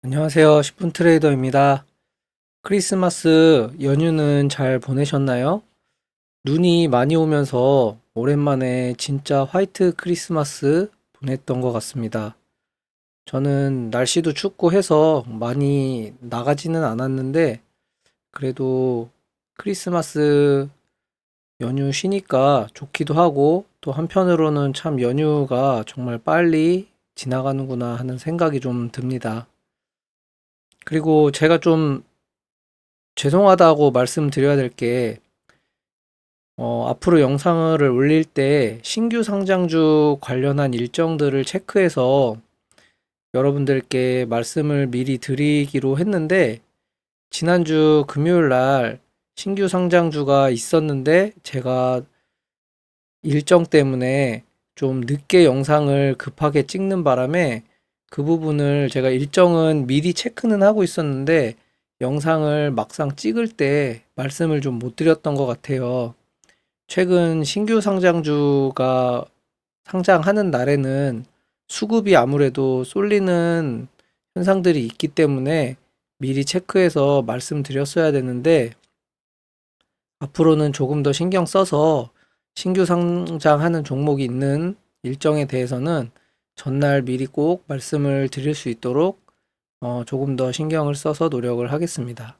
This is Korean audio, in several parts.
안녕하세요. 10분 트레이더입니다. 크리스마스 연휴는 잘 보내셨나요? 눈이 많이 오면서 오랜만에 진짜 화이트 크리스마스 보냈던 것 같습니다. 저는 날씨도 춥고 해서 많이 나가지는 않았는데, 그래도 크리스마스 연휴 쉬니까 좋기도 하고, 또 한편으로는 참 연휴가 정말 빨리 지나가는구나 하는 생각이 좀 듭니다. 그리고 제가 좀 죄송하다고 말씀드려야 될 게, 어, 앞으로 영상을 올릴 때 신규 상장주 관련한 일정들을 체크해서 여러분들께 말씀을 미리 드리기로 했는데, 지난주 금요일 날 신규 상장주가 있었는데, 제가 일정 때문에 좀 늦게 영상을 급하게 찍는 바람에 그 부분을 제가 일정은 미리 체크는 하고 있었는데 영상을 막상 찍을 때 말씀을 좀 못 드렸던 것 같아요. 최근 신규 상장주가 상장하는 날에는 수급이 아무래도 쏠리는 현상들이 있기 때문에 미리 체크해서 말씀드렸어야 되는데 앞으로는 조금 더 신경 써서 신규 상장하는 종목이 있는 일정에 대해서는 전날 미리 꼭 말씀을 드릴 수 있도록 어, 조금 더 신경을 써서 노력을 하겠습니다.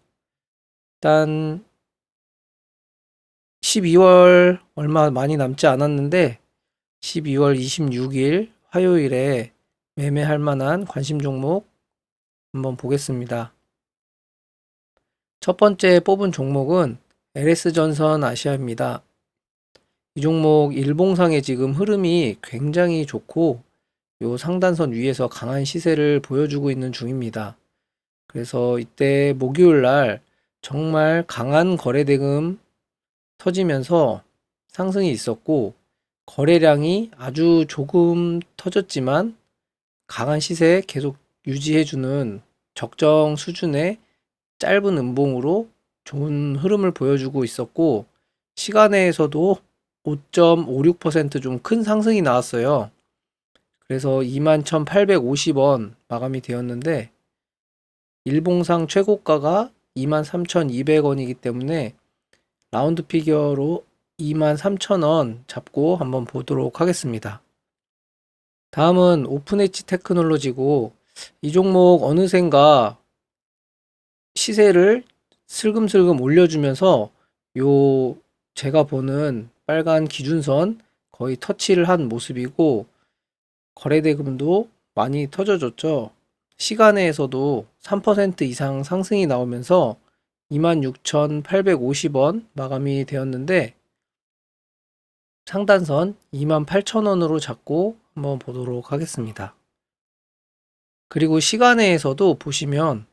일단 12월 얼마 많이 남지 않았는데 12월 26일 화요일에 매매할 만한 관심 종목 한번 보겠습니다. 첫 번째 뽑은 종목은 LS전선 아시아입니다. 이 종목 일봉상의 지금 흐름이 굉장히 좋고 요 상단선 위에서 강한 시세를 보여주고 있는 중입니다. 그래서 이때 목요일 날 정말 강한 거래 대금 터지면서 상승이 있었고 거래량이 아주 조금 터졌지만 강한 시세 계속 유지해주는 적정 수준의 짧은 음봉으로 좋은 흐름을 보여주고 있었고 시간에서도 5.56%좀 큰 상승이 나왔어요. 그래서 21,850원 마감이 되었는데 일봉상 최고가가 23,200원이기 때문에 라운드 피겨로 23,000원 잡고 한번 보도록 하겠습니다. 다음은 오픈 엣지 테크놀로지고 이 종목 어느샌가 시세를 슬금슬금 올려주면서 요 제가 보는 빨간 기준선 거의 터치를 한 모습이고 거래 대금도 많이 터져줬죠. 시간에서도 3% 이상 상승이 나오면서 26,850원 마감이 되었는데 상단선 28,000원으로 잡고 한번 보도록 하겠습니다. 그리고 시간에서도 보시면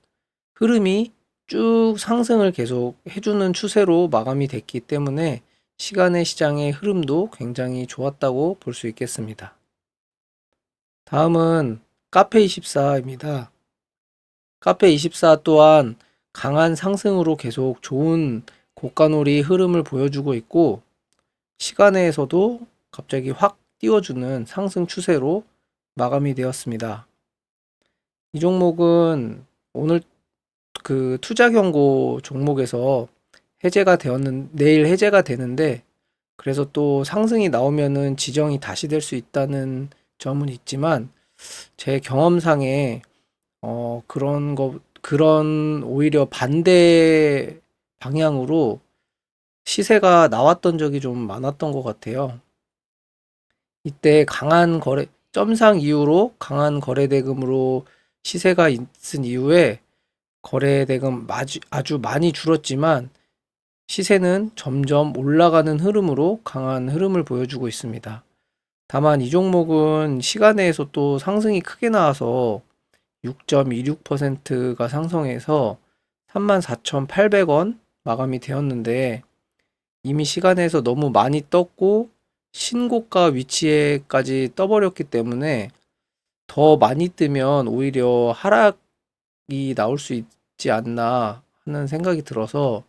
흐름이 쭉 상승을 계속 해주는 추세로 마감이 됐기 때문에 시간의 시장의 흐름도 굉장히 좋았다고 볼 수 있겠습니다. 다음은 카페24입니다. 카페24 또한 강한 상승으로 계속 좋은 고가놀이 흐름을 보여주고 있고 시간에서도 갑자기 확 띄워주는 상승 추세로 마감이 되었습니다. 이 종목은 오늘 그 투자 경고 종목에서 해제가 되었는 내일 해제가 되는데 그래서 또 상승이 나오면은 지정이 다시 될 수 있다는 점은 있지만 제 경험상에 어 그런 거 그런 오히려 반대 방향으로 시세가 나왔던 적이 좀 많았던 것 같아요. 이때 강한 거래 점상 이후로 강한 거래 대금으로 시세가 있은 이후에 거래 대금 아주, 아주 많이 줄었지만 시세는 점점 올라가는 흐름으로 강한 흐름을 보여주고 있습니다. 다만 이 종목은 시간에서 또 상승이 크게 나와서 6.26%가 상승해서 34,800원 마감이 되었는데 이미 시간에서 너무 많이 떴고 신고가 위치에까지 떠버렸기 때문에 더 많이 뜨면 오히려 하락이 나올 수 있지 않나 하는 생각이 들어서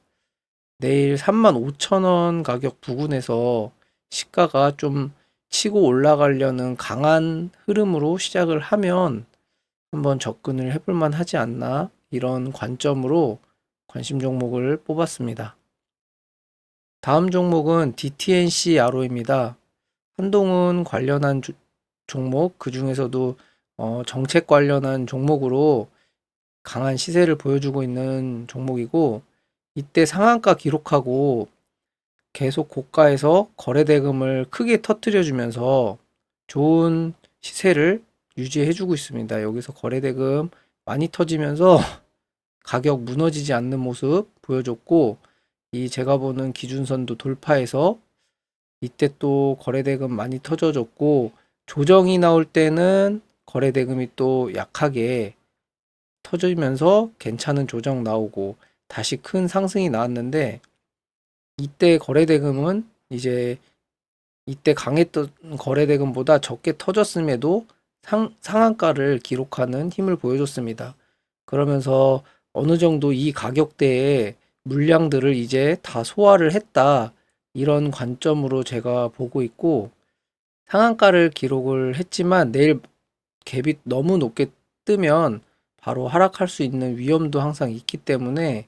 내일 35,000원 가격 부근에서 시가가 좀 치고 올라가려는 강한 흐름으로 시작을 하면 한번 접근을 해볼 만 하지 않나 이런 관점으로 관심 종목을 뽑았습니다. 다음 종목은 DTNC 야로입니다. 한동훈 관련한 주- 종목 그 중에서도 어, 정책 관련한 종목으로 강한 시세를 보여주고 있는 종목이고 이때 상한가 기록하고 계속 고가에서 거래 대금을 크게 터뜨려 주면서 좋은 시세를 유지해 주고 있습니다. 여기서 거래 대금 많이 터지면서 가격 무너지지 않는 모습 보여줬고 이 제가 보는 기준선도 돌파해서 이때 또 거래 대금 많이 터져줬고 조정이 나올 때는 거래 대금이 또 약하게 터지면서 괜찮은 조정 나오고 다시 큰 상승이 나왔는데 이때 거래 대금은 이제 이때 강했던 거래 대금보다 적게 터졌음에도 상, 상한가를 기록하는 힘을 보여줬습니다. 그러면서 어느 정도 이 가격대의 물량들을 이제 다 소화를 했다. 이런 관점으로 제가 보고 있고 상한가를 기록을 했지만 내일 갭이 너무 높게 뜨면 바로 하락할 수 있는 위험도 항상 있기 때문에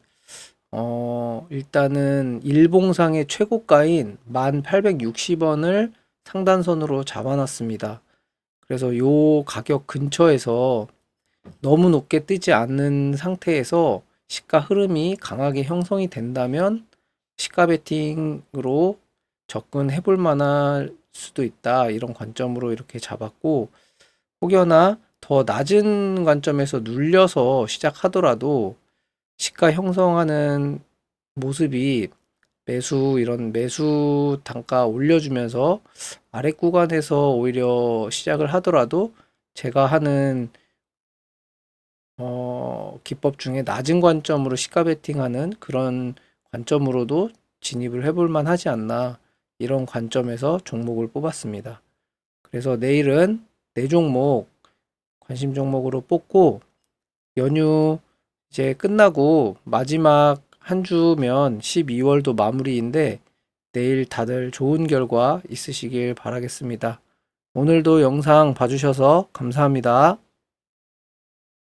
어, 일단은 일봉상의 최고가인 1860원을 상단선으로 잡아놨습니다. 그래서 요 가격 근처에서 너무 높게 뜨지 않는 상태에서 시가 흐름이 강하게 형성이 된다면 시가 베팅으로 접근해 볼 만할 수도 있다. 이런 관점으로 이렇게 잡았고 혹여나 더 낮은 관점에서 눌려서 시작하더라도 시가 형성하는 모습이 매수 이런 매수 단가 올려주면서 아래 구간에서 오히려 시작을 하더라도 제가 하는 어, 기법 중에 낮은 관점으로 시가 베팅하는 그런 관점으로도 진입을 해볼 만하지 않나 이런 관점에서 종목을 뽑았습니다. 그래서 내일은 네 종목 관심 종목으로 뽑고 연휴 이제 끝나고 마지막 한 주면 12월도 마무리인데 내일 다들 좋은 결과 있으시길 바라겠습니다. 오늘도 영상 봐주셔서 감사합니다.